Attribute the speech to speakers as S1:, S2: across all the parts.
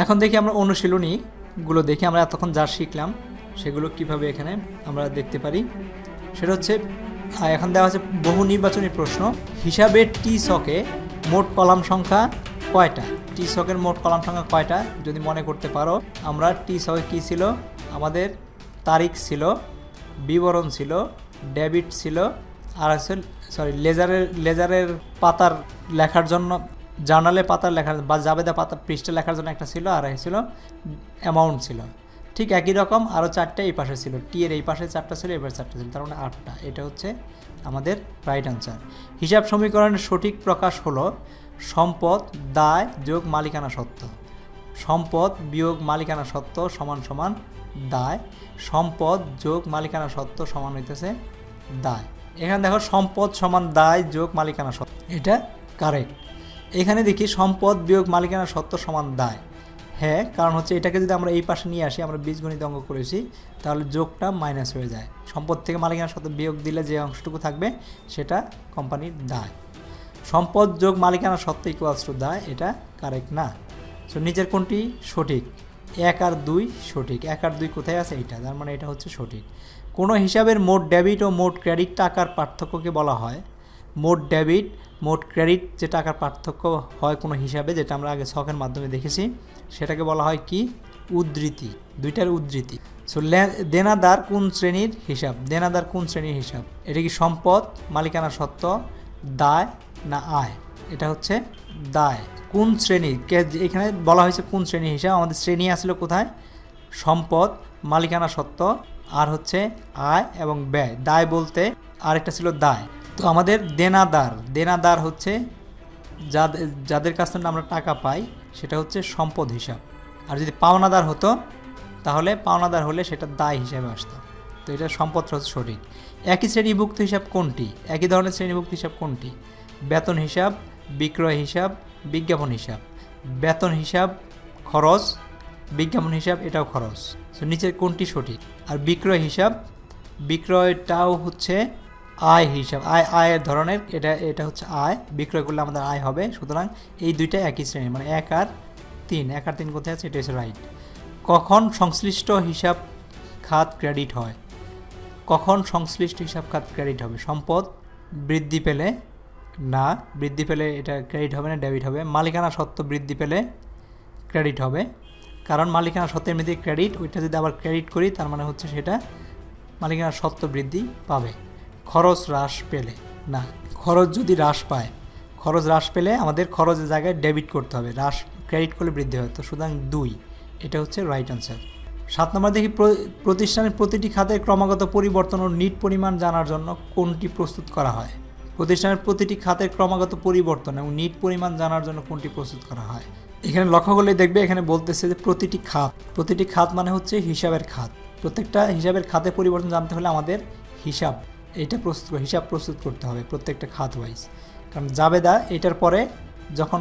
S1: এখন দেখি আমরা অনুশীলনীগুলো দেখি, আমরা এতক্ষণ যা শিখলাম সেগুলো কীভাবে এখানে আমরা দেখতে পারি। সেটা হচ্ছে এখন দেওয়া আছে বহু নির্বাচনী প্রশ্ন। হিসাবে টি সকে মোট কলাম সংখ্যা কয়টা? টি সকের মোট কলাম সংখ্যা কয়টা? যদি মনে করতে পারো, আমরা টি সকে কী ছিল? আমাদের তারিখ ছিল, বিবরণ ছিল, ডেবিট ছিল, আর আছে সরি লেজারের লেজারের পাতার লেখার জন্য জার্নালে পাতার লেখার বা জাবেদা পাতা পৃষ্ঠে লেখার জন্য একটা ছিল আর ছিল অ্যামাউন্ট ছিল। ঠিক একই রকম আরও চারটে এই পাশে ছিল। টি এর এই পাশে চারটা ছিল এবার চারটা ছিল। তার মানে আটটা। এটা হচ্ছে আমাদের রাইট আনসার হিসাব সমীকরণের সঠিক প্রকাশ হলো সম্পদ, দায়, যোগ, মালিকানা সত্ত্ব সম্পদ, বিয়োগ, মালিকানা সত্ত্ব সমান সমান দায়। সম্পদ, যোগ, মালিকানা সত্ত্ব সমান হইতেছে দায়। এখানে দেখো সম্পদ সমান দায়, যোগ, মালিকানা সত্ত্ব এটা কারেক্ট এখানে দেখি সম্পদ বিয়োগ মালিকানা সত্ত্ব সমান দায়। হ্যাঁ কারণ হচ্ছে এটাকে যদি আমরা এই পাশে নিয়ে আসি, আমরা বীজগণিত অঙ্ক করেছি, তাহলে যোগটা মাইনাস হয়ে যায়। সম্পদ থেকে মালিকানা সত্ত্ব বিয়োগ দিলে যে অংশটুকু থাকবে, সেটা কোম্পানির দায়। সম্পদ যোগ মালিকানা সত্ত্ব ইকুয়ালস টু দায়, এটা কারেক্ট না। সো নিচের কোনটি? সঠিক। এক আর দুই সঠিক। এক আর দুই কোথায় আছে? এইটা। তার মানে এটা হচ্ছে সঠিক। কোনো হিসাবের মোট ডেবিট ও মোট ক্রেডিট টাকার পার্থক্যকে বলা হয় মোট ডেবিট, মোট ক্রেডিট যে টাকার পার্থক্য হয় কোনো হিসাবে, যেটা আমরা আগে ছকের মাধ্যমে দেখেছি, সেটাকে বলা হয় কি? উদ্ধৃতি, দুইটার উদ্ধৃতি। সো দেনাদার কোন শ্রেণির হিসাব? দেনাদার কোন শ্রেণির হিসাব? এটা কি সম্পদ, মালিকানা সত্ত্ব, দায় না আয়? এটা হচ্ছে দায়। কোন শ্রেণি কে- এখানে বলা হয়েছে কোন শ্রেণির হিসাব? আমাদের শ্রেণি আসলে কোথায়? সম্পদ, মালিকানা সত্ত্ব, আর হচ্ছে আয় এবং ব্যয়। দায় বলতে আরেকটা ছিল দায়। তো আমাদের দেনাদার দেনাদার হচ্ছে যাদের যাদের কাছ থেকে আমরা টাকা পাই, সেটা হচ্ছে সম্পদ হিসাব। আর যদি পাওনাদার হতো, তাহলে পাওনাদার হলে সেটা দায় হিসাবে আসতো। তো এটা সম্পদটা হচ্ছে সঠিক। একই শ্রেণীভুক্ত হিসাব কোনটি? একই ধরনের শ্রেণীভুক্ত হিসাব কোনটি? বেতন হিসাব, বিক্রয় হিসাব, বিজ্ঞাপন হিসাব। বেতন হিসাব, খরচ, বিজ্ঞাপন হিসাব, এটাও খরচ। তো নিচের কোনটি সঠিক? আর বিক্রয় হিসাব, বিক্রয়টাও হচ্ছে আয় হিসাব, আয়, আয়ের ধরনের এটা এটা হচ্ছে আয়, বিক্রয় করলে আমাদের আয় হবে। সুতরাং এই দুইটা একই শ্রেণি মানে এক আর তিন, এক আর তিন কোথায় আছে? এটা হচ্ছে রাইট কখন সংশ্লিষ্ট হিসাব খাত ক্রেডিট হয়? কখন সংশ্লিষ্ট হিসাব খাত ক্রেডিট হবে? সম্পদ বৃদ্ধি পেলে না, বৃদ্ধি পেলে এটা ক্রেডিট হবে না ডেবিট হবে। মালিকানা সত্ত্ব বৃদ্ধি পেলে ক্রেডিট হবে। কারণ মালিকানা সত্ত্বের মধ্যে ক্রেডিট ওইটা যদি আবার ক্রেডিট করি, তার মানে হচ্ছে সেটা মালিকানা সত্ত্ব বৃদ্ধি পাবে। খরচ হ্রাস পেলে। না, খরচ যদি হ্রাস পায়, খরচ হ্রাস পেলে আমাদের খরচের জায়গায় ডেবিট করতে হবে। হ্রাস ক্রেডিট করলে বৃদ্ধি হয়। তো সুতরাং দুই, এটা হচ্ছে রাইট আনসার সাত নম্বর দেখি প্রতিষ্ঠানের প্রতিটি খাতের ক্রমাগত পরিবর্তন ও নিট পরিমাণ জানার জন্য কোনটি প্রস্তুত করা হয়? প্রতিষ্ঠানের প্রতিটি খাতের ক্রমাগত পরিবর্তন এবং নিট পরিমাণ জানার জন্য কোনটি প্রস্তুত করা হয়? এখানে লক্ষ্য করলে দেখবে, এখানে বলতেছে যে প্রতিটি খাত প্রতিটি খাত মানে হচ্ছে হিসাবের খাত। প্রত্যেকটা হিসাবের খাতে পরিবর্তন জানতে হলে আমাদের হিসাব এটা প্রস্তুত হিসাব প্রস্তুত করতে হবে প্রত্যেকটা খাত ওয়াইজ কারণ জাবেদা এটার পরে যখন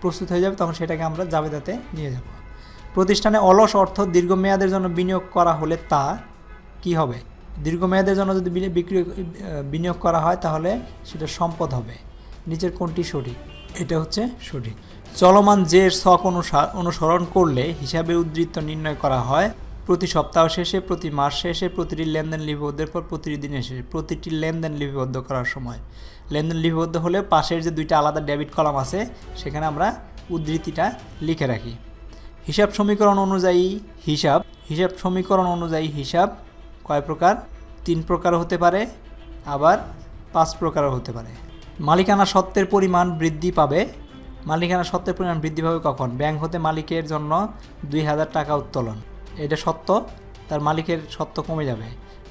S1: প্রস্তুত হয়ে যাবে তখন সেটাকে আমরা জাবেদাতে নিয়ে যাব। প্রতিষ্ঠানে অলস অর্থ দীর্ঘমেয়াদের জন্য বিনিয়োগ করা হলে তা কি হবে? দীর্ঘমেয়াদের জন্য যদি বিক্রি বিনিয়োগ করা হয় তাহলে সেটা সম্পদ হবে। নিচের কোনটি সঠিক? এটা হচ্ছে সঠিক। চলমান যে শখ অনুসার অনুসরণ করলে হিসাবে উদ্ধৃত নির্ণয় করা হয় প্রতি সপ্তাহ শেষে, প্রতি মাস শেষে, প্রতিটি লেনদেন লিপিবদ্ধের পর প্রতিটি দিনের শেষে, প্রতিটি লেনদেন লিপিবদ্ধ করার সময়। লেনদেন লিপিবদ্ধ হলে পাশের যে দুইটা আলাদা ডেবিট কলাম আছে, সেখানে আমরা উদ্ধৃতিটা লিখে রাখি। হিসাব সমীকরণ অনুযায়ী হিসাব হিসাব সমীকরণ অনুযায়ী হিসাব কয় প্রকার? তিন প্রকার হতে পারে, আবার পাঁচ প্রকারও হতে পারে। মালিকানা সত্ত্বের পরিমাণ বৃদ্ধি পাবে। মালিকানা সত্ত্বের পরিমাণ বৃদ্ধি পাবে কখন? ব্যাংক হতে মালিকের জন্য দুই হাজার টাকা উত্তোলন। এটা সত্য, তার মালিকের সত্ত্ব কমে যাবে।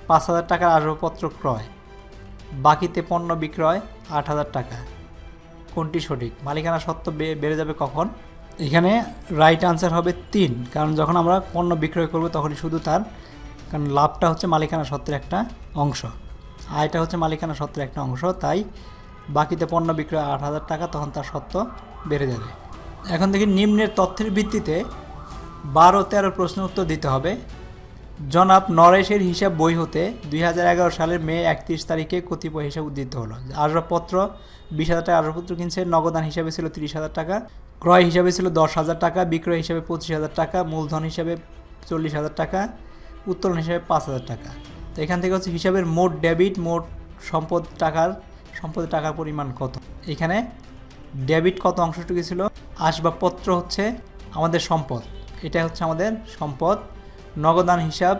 S1: পাঁচ হাজার টাকার আসবাবপত্র ক্রয়। বাকিতে পণ্য বিক্রয় আট হাজার টাকা। কোনটি সঠিক? মালিকানা বে- বেড়ে যাবে কখন? এখানে রাইট আনসার হবে তিন, কারণ যখন আমরা পণ্য বিক্রয় করব তখনই শুধু তার, কারণ লাভটা হচ্ছে মালিকানা সত্ত্বের একটা অংশ। আয়টা হচ্ছে মালিকানা সত্ত্বের একটা অংশ, তাই বাকিতে পণ্য বিক্রয় আট হাজার টাকা, তখন তার সত্ত্ব বেড়ে যাবে। এখন দেখি নিম্নের তথ্যের ভিত্তিতে বারো তেরো প্রশ্ন উত্তর দিতে হবে। জনাব নরেশের হিসাব বই হতে দুই হাজার এগারো সালের মে একত্রিশ তারিখে কতিপয় হিসাব উদ্ধৃত হলো। আসবাবপত্র বিশ হাজার টাকা আসবাবপত্র কিনছে, নগদান হিসাবে ছিল তিরিশ হাজার টাকা, ক্রয় হিসাবে ছিল দশ হাজার টাকা, বিক্রয় হিসাবে পঁচিশ হাজার টাকা, মূলধন হিসাবে চল্লিশ হাজার টাকা, উত্তোলন হিসাবে পাঁচ হাজার টাকা। তো এখান থেকে হচ্ছে হিসাবের মোট ডেবিট, মোট সম্পদ টাকার, সম্পদের টাকার পরিমাণ কত? এখানে ডেবিট কত অংশটুকু ছিল? আসবাবপত্র হচ্ছে আমাদের সম্পদ। এটা হচ্ছে আমাদের সম্পদ। নগদান হিসাব,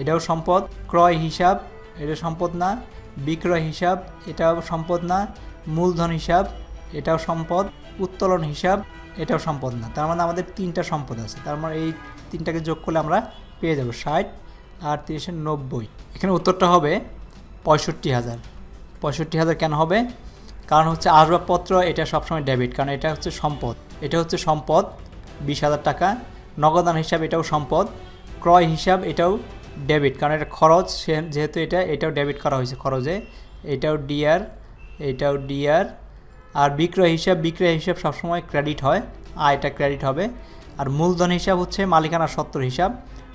S1: এটাও সম্পদ। ক্রয় হিসাব, এটা সম্পদ না। বিক্রয় হিসাব, এটাও সম্পদ না। মূলধন হিসাব, এটাও সম্পদ। উত্তোলন হিসাব, এটাও সম্পদ না। তার মানে আমাদের তিনটা সম্পদ আছে। তার মানে এই তিনটাকে যোগ করলে আমরা পেয়ে যাব ষাট আর তিরিশে নব্বই। এখানে উত্তরটা হবে পঁয়ষট্টি হাজার। পঁয়ষট্টি হাজার কেন হবে? কারণ হচ্ছে আসবাবপত্র, এটা সবসময় ডেবিট কারণ এটা হচ্ছে সম্পদ। এটা হচ্ছে সম্পদ, বিশ হাজার টাকা। নগদান হিসাব এটাও সম্পদ, ক্রয় হিসাব এটাও ডেবিট, কারণ এটা খরচ যেহেতু এটা, এটাও ডেবিট করা হয়েছে খরচে। এটাও ডিআর এটাও ডিআর, আর বিক্রয় হিসাব বিক্রয় হিসাব সবসময় ক্রেডিট হয় আর এটা ক্রেডিট হবে। আর মূলধন হিসাব হচ্ছে মালিকানা সত্তর হিসাব,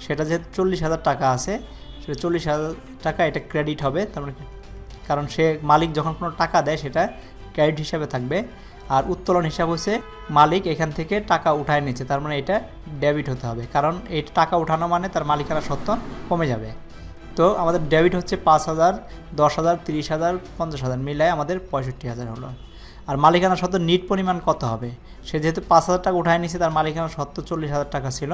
S1: সেটা যেহেতু চল্লিশ হাজার টাকা আছে, সেটা চল্লিশ হাজার টাকা এটা ক্রেডিট হবে, তার মানে কারণ সে মালিক যখন কোনো টাকা দেয়, সেটা ক্রেডিট হিসাবে থাকবে। আর উত্তোলন হিসাব হচ্ছে মালিক এখান থেকে টাকা উঠায় নিচ্ছে। তার মানে এটা ডেবিট হতে হবে। কারণ এই টাকা উঠানো মানে তার মালিকানা সত্ত্ব কমে যাবে। তো আমাদের ডেবিট হচ্ছে পাঁচ হাজার, দশ হাজার, তিরিশ হাজার, পঞ্চাশ হাজার মিলায় আমাদের পঁয়ষট্টি হাজার হলো। আর মালিকানা সত্ত্ব নিট পরিমাণ কত হবে? সে যেহেতু পাঁচ হাজার টাকা উঠায় নিচ্ছে, তার মালিকানা সত্ত্ব চল্লিশ হাজার টাকা ছিল।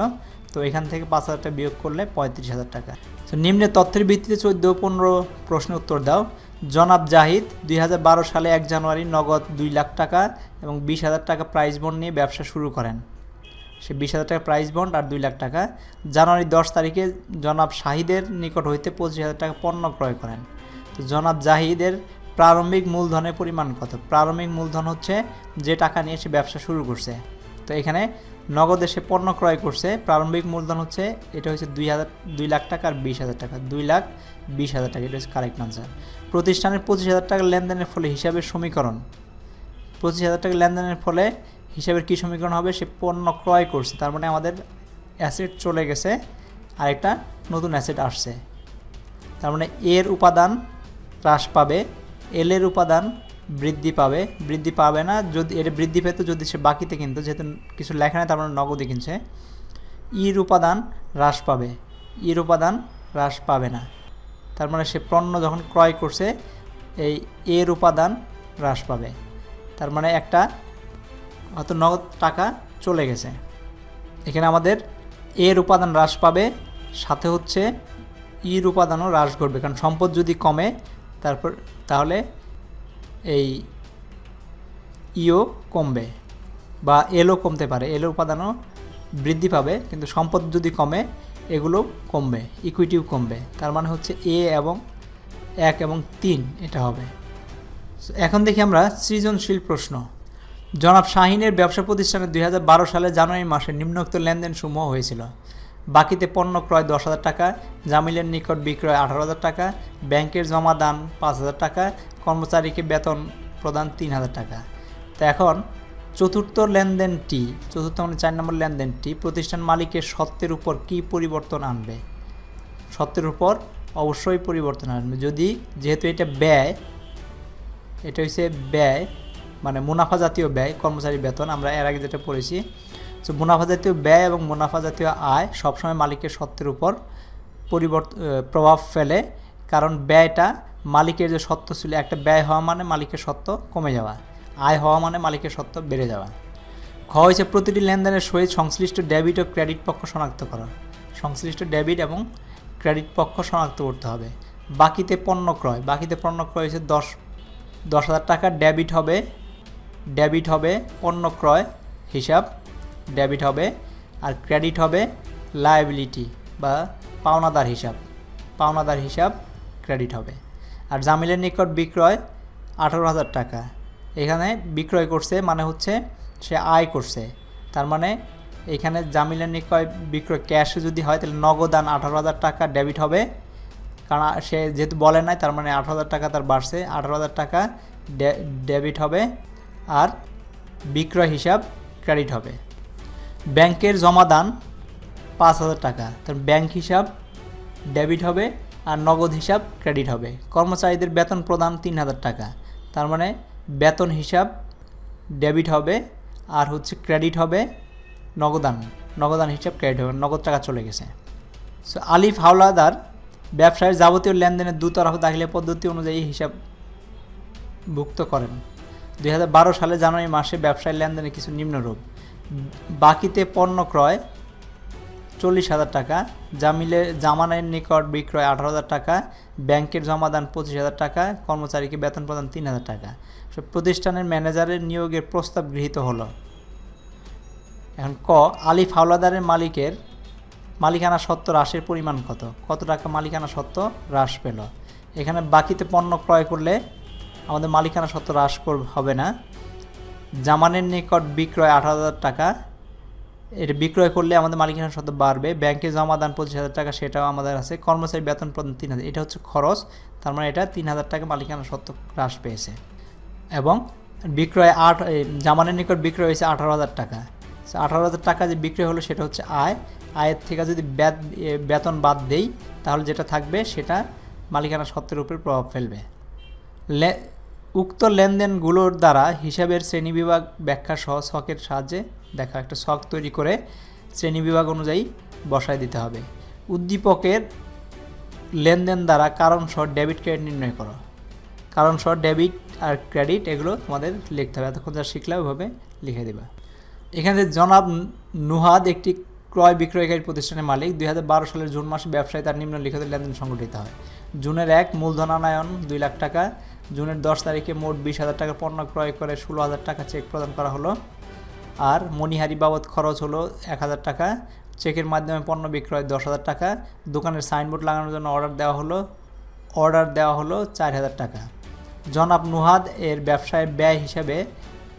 S1: তো এখান থেকে পাঁচ হাজার টাকা বিয়োগ করলে পঁয়ত্রিশ হাজার টাকা। তো নিম্নে তথ্যের ভিত্তিতে চোদ্দ, পনেরো প্রশ্নের উত্তর দাও। জনাব জাহিদ, দুই হাজার বারো সালে এক জানুয়ারি নগদ দুই লাখ টাকা এবং বিশ হাজার টাকা প্রাইজ বন্ড নিয়ে ব্যবসা শুরু করেন। সে বিশ হাজার টাকা প্রাইজ বন্ড আর দুই লাখ টাকা। জানুয়ারি দশ তারিখে জনাব শাহিদের নিকট হইতে পঁচিশ হাজার টাকা পণ্য ক্রয় করেন। তো জনাব জাহিদের প্রারম্ভিক মূলধনের পরিমাণ কত? প্রারম্ভিক মূলধন হচ্ছে যে টাকা নিয়ে সে ব্যবসা শুরু করছে। তো এখানে নগদে সে পণ্য ক্রয় করছে। প্রারম্ভিক মূলধন হচ্ছে, এটা হচ্ছে দুই হাজার, দুই লাখ টাকা আর বিশ হাজার টাকা। দুই লাখ, বিশ হাজার টাকা, এটা হচ্ছে কারেক্ট আনসার প্রতিষ্ঠানের পঁচিশ হাজার টাকা লেনদেনের ফলে হিসাবের সমীকরণ। পঁচিশ হাজার টাকা লেনদেনের ফলে হিসাবের কী সমীকরণ হবে? সে পণ্য ক্রয় করছে। তার মানে আমাদের অ্যাসেট চলে গেছে। আরেকটা নতুন অ্যাসেট আসছে। তার মানে এর উপাদান হ্রাস পাবে এল এর উপাদান বৃদ্ধি পাবে। বৃদ্ধি পাবে না, যদি এটা বৃদ্ধি পেত, যদি সে বাকিতে কিনতো, যেহেতু কিছু লেখা নেই, তার মানে নগদে কিনছে। ইর উপাদান হ্রাস পাবে। ইর উপাদান হ্রাস পাবে না। তার মানে সে পণ্য যখন ক্রয় করছে, এই এর উপাদান হ্রাস পাবে। তার মানে একটা হয়তো নগদ টাকা চলে গেছে। এখানে আমাদের এর উপাদান হ্রাস পাবে, সাথে হচ্ছে ইর উপাদানও হ্রাস ঘটবে। কারণ সম্পদ যদি কমে, তারপর তাহলে এই ইও কমবে বা এলও কমতে পারে। এলো উপাদানও বৃদ্ধি পাবে, কিন্তু সম্পদ যদি কমে এগুলো কমবে ইকুইটিও কমবে। তার মানে হচ্ছে এ এবং এক এবং তিন এটা হবে। এখন দেখি আমরা সৃজনশীল প্রশ্ন। জনাব শাহিনের ব্যবসা প্রতিষ্ঠানে দুই হাজার বারো সালে জানুয়ারি মাসে নিম্নোক্ত লেনদেন সমূহ হয়েছিল। বাকিতে পণ্য ক্রয় দশ হাজার টাকা, জামিলের নিকট বিক্রয় আঠারো হাজার টাকা, ব্যাংকের জমা দান পাঁচ হাজার টাকা, কর্মচারীকে বেতন প্রদান তিন হাজার টাকা। তো এখন চতুর্থ লেনদেনটি, চতুর্থ মানে চার নম্বর লেনদেনটি প্রতিষ্ঠান মালিকের সত্ত্বের উপর কি পরিবর্তন আনবে? সত্ত্বের উপর অবশ্যই পরিবর্তন আনবে। যদি যেহেতু এটা ব্যয়, এটা হচ্ছে ব্যয় মানে মুনাফা জাতীয় ব্যয়, কর্মচারী বেতন, আমরা এর আগে যেটা পড়েছি, তো মুনাফা জাতীয় ব্যয় এবং মুনাফা জাতীয় আয় সবসময় মালিকের সত্ত্বের উপর পরিবর্তন প্রভাব ফেলে, কারণ ব্যয়টা মালিকের যে সত্ত্ব ছিল, একটা ব্যয় হওয়া মানে মালিকের সত্ত্ব কমে যাওয়া। আয় হওয়া মানে মালিকের সত্ত্ব বেড়ে যাওয়া। খ হয়েছে প্রতিটি লেনদেনের সহিত সংশ্লিষ্ট ডেবিট ও ক্রেডিট পক্ষ শনাক্ত করা। সংশ্লিষ্ট ডেবিট এবং ক্রেডিট পক্ষ শনাক্ত করতে হবে। বাকিতে পণ্য ক্রয়। বাকিতে পণ্য ক্রয় হয়েছে দশ দশ হাজার টাকা। ডেবিট হবে ডেবিট হবে পণ্য ক্রয় হিসাব। ডেবিট হবে আর ক্রেডিট হবে লায়াবিলিটি বা পাওনাদার হিসাব। পাওনাদার হিসাব, ক্রেডিট হবে। আর জামিলের নিকট বিক্রয় আঠারো হাজার টাকা। এখানে বিক্রয় করছে মানে হচ্ছে সে আয় করছে। তার মানে এখানে জামিলের নিকট বিক্রয় ক্যাশে যদি হয়, তাহলে নগদান আঠারো হাজার টাকা ডেবিট হবে। কারণ সে যেহেতু বলে নাই, তার মানে আঠারো হাজার টাকা তার বাড়ছে। আঠারো হাজার টাকা ডেবিট হবে আর বিক্রয় হিসাব ক্রেডিট হবে। ব্যাংকের জমা দান পাঁচ হাজার টাকা। তার ব্যাংক হিসাব ডেবিট হবে আর নগদ হিসাব ক্রেডিট হবে। কর্মচারীদের বেতন প্রদান তিন হাজার টাকা। তার মানে বেতন হিসাব, ডেবিট হবে, আর হচ্ছে ক্রেডিট হবে, নগদান নগদান হিসাব, ক্রেডিট হবে, নগদ টাকা চলে গেছে। সো আলিফ হাওলাদার, ব্যবসায়ের যাবতীয় লেনদেনের দুতরফ দাখিলে পদ্ধতি অনুযায়ী হিসাব ভুক্ত করেন। দু হাজার বারো সালে জানুয়ারি মাসে ব্যবসায় লেনদেনের কিছু নিম্নরূপ। বাকিতে পণ্য ক্রয় চল্লিশ হাজার টাকা, জামিলে, জামানের নিকট বিক্রয় আঠারো হাজার টাকা, ব্যাংকের জমাদান পঁচিশ হাজার টাকা, কর্মচারীকে বেতন প্রদান তিন হাজার টাকা। সব প্রতিষ্ঠানের ম্যানেজারের নিয়োগের প্রস্তাব গৃহীত হলো। এখন ক আলিফ হাওলাদারের মালিকের মালিকানা সত্ত্ব হ্রাসের পরিমাণ কত? কত টাকা মালিকানা সত্ত্ব হ্রাস পেল। এখানে বাকিতে পণ্য ক্রয় করলে আমাদের মালিকানা সত্ত্ব হ্রাস হবে না। জামানের নিকট বিক্রয় আঠারো হাজার টাকা এটা বিক্রয় করলে আমাদের মালিকানা সত্ত্ব বাড়বে। ব্যাংকে জমা দান পঁচিশ হাজার টাকা, সেটাও আমাদের আছে। কর্মচারী বেতন প্রদান তিন হাজার। এটা হচ্ছে খরচ। তার মানে এটা তিন হাজার টাকা মালিকানা সত্ত্ব হ্রাস পেয়েছে। এবং বিক্রয় আট জামানের নিকট বিক্রয় হয়েছে আঠারো হাজার টাকা। আঠারো হাজার টাকা যে বিক্রয় হলো, সেটা হচ্ছে আয়। আয়ের থেকে যদি বেতন বাদ দেই, তাহলে যেটা থাকবে, সেটা মালিকানা সত্ত্বের উপরে প্রভাব ফেলবে। উক্ত লেনদেনগুলোর দ্বারা হিসাবের শ্রেণীবিভাগ ব্যাখ্যা সহ শখের সাহায্যে দেখা, একটা শখ তৈরি করে শ্রেণীবিভাগ অনুযায়ী বসায় দিতে হবে। উদ্দীপকের লেনদেন দ্বারা কারণ সহ ডেবিট ক্রেডিট নির্ণয় করো। কারণ সহ ডেবিট আর ক্রেডিট এগুলো তোমাদের লিখতে হবে। এতক্ষণ যা শিখলে ওইভাবে লিখে দেবা। এখানে জনাব নুহাদ একটি ক্রয় বিক্রয়কারী প্রতিষ্ঠানের মালিক। দুই হাজার বারো সালের জুন মাসে ব্যবসায় তার নিম্নলিখিত লেনদেন সংগঠিত হয়। জুনের এক মূলধন আনায়ন দুই লাখ টাকা। জুনের দশ তারিখে মোট বিশ হাজার টাকা পণ্য ক্রয় করে ষোলো হাজার টাকা চেক প্রদান করা হলো। আর মণিহারি বাবদ খরচ হলো এক হাজার টাকা। চেকের মাধ্যমে পণ্য বিক্রয় দশ হাজার টাকা। দোকানের সাইনবোর্ড লাগানোর জন্য অর্ডার দেওয়া হলো, অর্ডার দেওয়া হলো চার হাজার টাকা। জনাব নুহাদ এর ব্যবসায় ব্যয় হিসাবে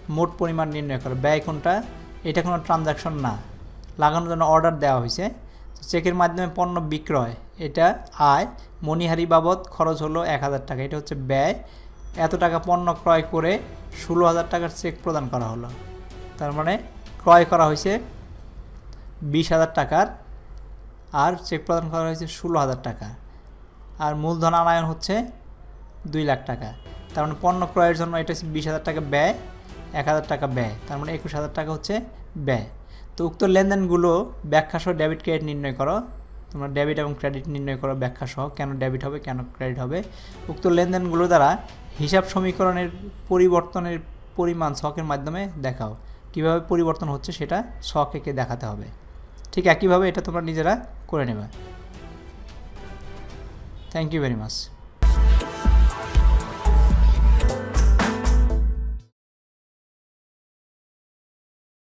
S1: মোট পরিমাণ নির্ণয় করে। ব্যয় কোনটা? এটা কোনো ট্রানজাকশন না। লাগানোর জন্য অর্ডার দেওয়া হয়েছে। চেকের মাধ্যমে পণ্য বিক্রয়, এটা আয়। মণিহারি বাবদ খরচ হলো এক হাজার টাকা। এটা হচ্ছে ব্যয়। এত টাকা পণ্য ক্রয় করে ষোলো হাজার টাকার চেক প্রদান করা হলো। তার মানে ক্রয় করা হয়েছে বিশ হাজার টাকার, আর চেক প্রদান করা হয়েছে ষোলো হাজার টাকা। আর মূলধন আনায়ন হচ্ছে দুই লাখ টাকা। তার মানে পণ্য ক্রয়ের জন্য এটা হচ্ছে বিশ হাজার টাকা ব্যয়, এক হাজার টাকা ব্যয়। তার মানে একুশ হাজার টাকা হচ্ছে ব্যয়। তো উক্ত লেনদেনগুলো ব্যাখ্যা সহ ডেবিট ক্রেডিট নির্ণয় করো। তোমরা ডেবিট এবং ক্রেডিট নির্ণয় করো ব্যাখ্যা সহ কেন ডেবিট হবে, কেন ক্রেডিট হবে। উক্ত লেনদেনগুলো দ্বারা হিসাব সমীকরণের পরিবর্তনের পরিমাণ শখের মাধ্যমে দেখাও। কীভাবে পরিবর্তন হচ্ছে সেটা শখ এঁকে দেখাতে হবে। ঠিক একইভাবে এটা তোমরা নিজেরা করে নেবে। Thank you very much